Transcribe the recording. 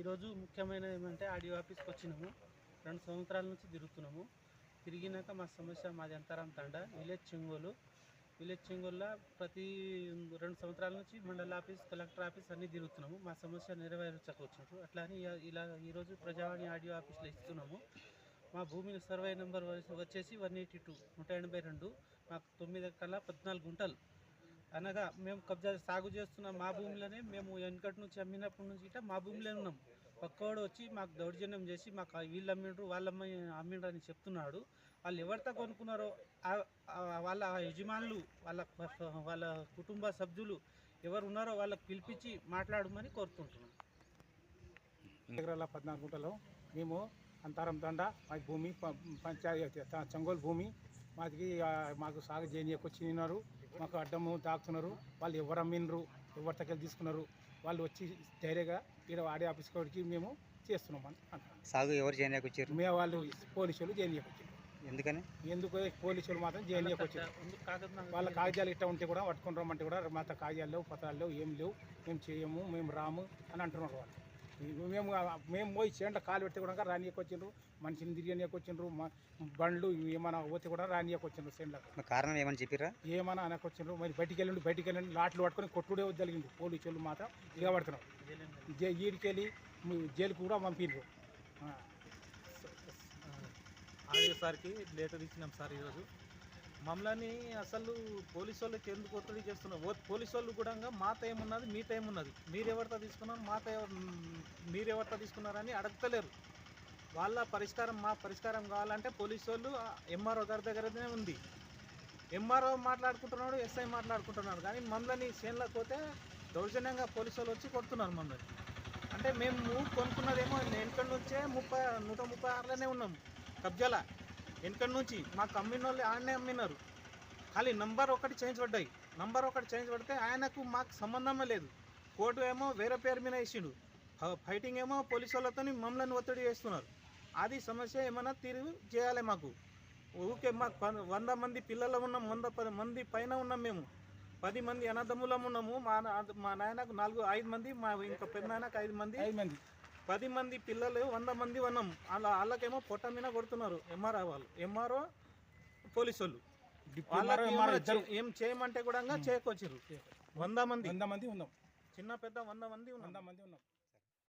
ఈరోజు ముఖ్యమైనది ఏమంటే ఆడియో ఆఫీస్కి వచ్చినాము. రెండు సంవత్సరాల నుంచి తిరుగుతున్నాము. తిరిగినాక మా సమస్య మాది అంతరం తండ విలేజ్ చెంగోలు. విలేజ్ చెంగోల్లో ప్రతి రెండు సంవత్సరాల నుంచి మండల ఆఫీస్ కలెక్టర్ ఆఫీస్ అన్నీ తిరుగుతున్నాము. మా సమస్య నెరవేర్చకొచ్చినట్టు. అట్లా అని ఇలా ఈరోజు ప్రజావాణి ఆడియో ఆఫీస్లో ఇస్తున్నాము. మా భూమి సర్వే నెంబర్ వచ్చేసి వన్ ఎయిటీ టూ నూట ఎనభై రెండు. మాకు తొమ్మిది కల్లా పద్నాలుగు గుంటలు. అనగా మేము కబ్జా సాగు చేస్తున్న మా భూమిలోనే మేము వెనకటి నుంచి అమ్మినప్పటి నుంచి ఇట్లా మా భూమిలోనే ఉన్నాం. పక్కోడు వచ్చి మాకు దౌర్జన్యం చేసి మాకు ఆ వీళ్ళు అమ్మిండ్రు వాళ్ళు అమ్మి అమ్మిండ్రు అని చెప్తున్నాడు. వాళ్ళు ఎవరితో కొనుక్కున్నారో వాళ్ళ యజమానులు వాళ్ళ వాళ్ళ కుటుంబ సభ్యులు ఎవరు ఉన్నారో వాళ్ళకి పిలిపించి మాట్లాడమని కోరుకుంటున్నాం. ఎకరాల పద్నాలుగు గుంటలో. మేము అంతారం దండ మా భూమి పంచాయతీ చంగోలు చంగోల్ భూమి. ఆ, మాకు సాగు చేయనీయకు వచ్చినారు మాకు అడ్డము దాక్కుతున్నారు. వాళ్ళు ఎవరు అమ్మినరు ఎవరి తగ్గర తీసుకున్నారు వాళ్ళు వచ్చి ధైర్యంగా ఇక్కడ ఆడే ఆఫీస్ కాడికి మేము చేస్తున్నాం అని అంటున్నాం సాగు ఎవరు చేయడానికి వచ్చారు? మేము వాళ్ళు పోలీసులు చేయనీయకు వచ్చారు ఎందుకని? ఎందుకు పోలీసులు మాత్రం చేయనీయకు వచ్చారు. వాళ్ళ కాగితాలు ఇట్లా ఉంటే కూడా పట్టుకొని రమ్మంటే కూడా మాతో కాగితాలు లేవు పత్రాలు లేవు ఏం లేవు. మేము చేయము మేము రాము అని అంటున్నారు వాళ్ళు. మేము మేము పోయి చేంట కాలు పెట్టి కూడా రానియకు వచ్చిండ్రు. మనిషిని తిరిగినీయకు వచ్చిండ్రు. మ- బండ్లు ఏమైనా పోతే కూడా రానియకు వచ్చిండ్రు చేండ్లకు కారణం ఏమని చెప్పిరా ఏమైనా అనకొచ్చిండ్రు మరి బయటికి వెళ్ళండి బయటికి వెళ్ళండి లాట్లు పట్టుకొని కొట్టుడే వద్దలిగిండు. పోలీసు వాళ్ళు మాత్రం దిగబడుతున్నారు. జై ఈడికి వెళ్ళి జైలుకు కూడా పంపిండ్రు. ఆ. ఆడియో సార్కి లెటర్ ఇచ్చినాం సార్ ఈరోజు. మమ్మల్ని అసలు పోలీసు వాళ్ళకి ఎందుకు ఒత్తిడి చేస్తున్నారు? ఓ- పోలీసు వాళ్ళు కూడా మా టైం ఉన్నది మీ టైం ఉన్నది. మీరు ఎవరితో తీసుకున్నారు మా టైం మీరు ఎవరితో తీసుకున్నారని అడగతలేరు. వాళ్ళ పరిష్కారం మా పరిష్కారం కావాలంటే పోలీసు వాళ్ళు ఎంఆర్ఓ గారి దగ్గరనే ఉంది. ఎంఆర్ఓ మాట్లాడుకుంటున్నాడు ఎస్ఐ మాట్లాడుకుంటున్నాడు. కానీ మమ్మల్ని చేనులకు పోతే దౌర్జన్యంగా పోలీసు వాళ్ళు వచ్చి కొడుతున్నారు మమ్మల్ని. అంటే మేము కొనుక్కున్నదేమో వెనకటి నుంచే ముప్పై నూట ముప్పై ఆరులోనే ఉన్నాం. కబ్జాల? వెనకటి నుంచి మాకు అమ్మిన వాళ్ళు ఆయనే అమ్మినారు. ఖాళీ నంబర్ ఒకటి చేంజ్ పడ్డాయి. నంబర్ ఒకటి చేంజ్ పడితే ఆయనకు మాకు సంబంధమే లేదు. కోర్టు ఏమో వేరే పేరు మీద వేసిండు. ఫైటింగ్ ఏమో పోలీసు వాళ్ళతో మమ్మల్ని ఒత్తిడి చేస్తున్నారు. అది సమస్య ఏమైనా తీరు చేయాలి మాకు. ఊకే మాకు ప- వంద మంది పిల్లలు ఉన్నాం వంద పది మంది పైన ఉన్నాం మేము. పది మంది అనదమ్ములం ఉన్నాము. మా నా- మా నాయనకు నాలుగు ఐదు మంది మా ఇంకా పెద్ద నాయనకు ఐదు మంది. ఐదు మంది. పది మంది పిల్లలు వంద మంది ఉన్నాం అలా వాళ్ళకేమో పొట్ట మీద కొడుతున్నారు ఎంఆర్ఓ వాళ్ళు. ఎంఆర్ఓ పోలీసు వాళ్ళు వాళ్ళకి ఏం చేయమంటే కూడా చేయకొచ్చారు వంద మంది. వంద మంది ఉన్నాం. చిన్న పెద్ద వంద మంది వంద మంది ఉన్నాం.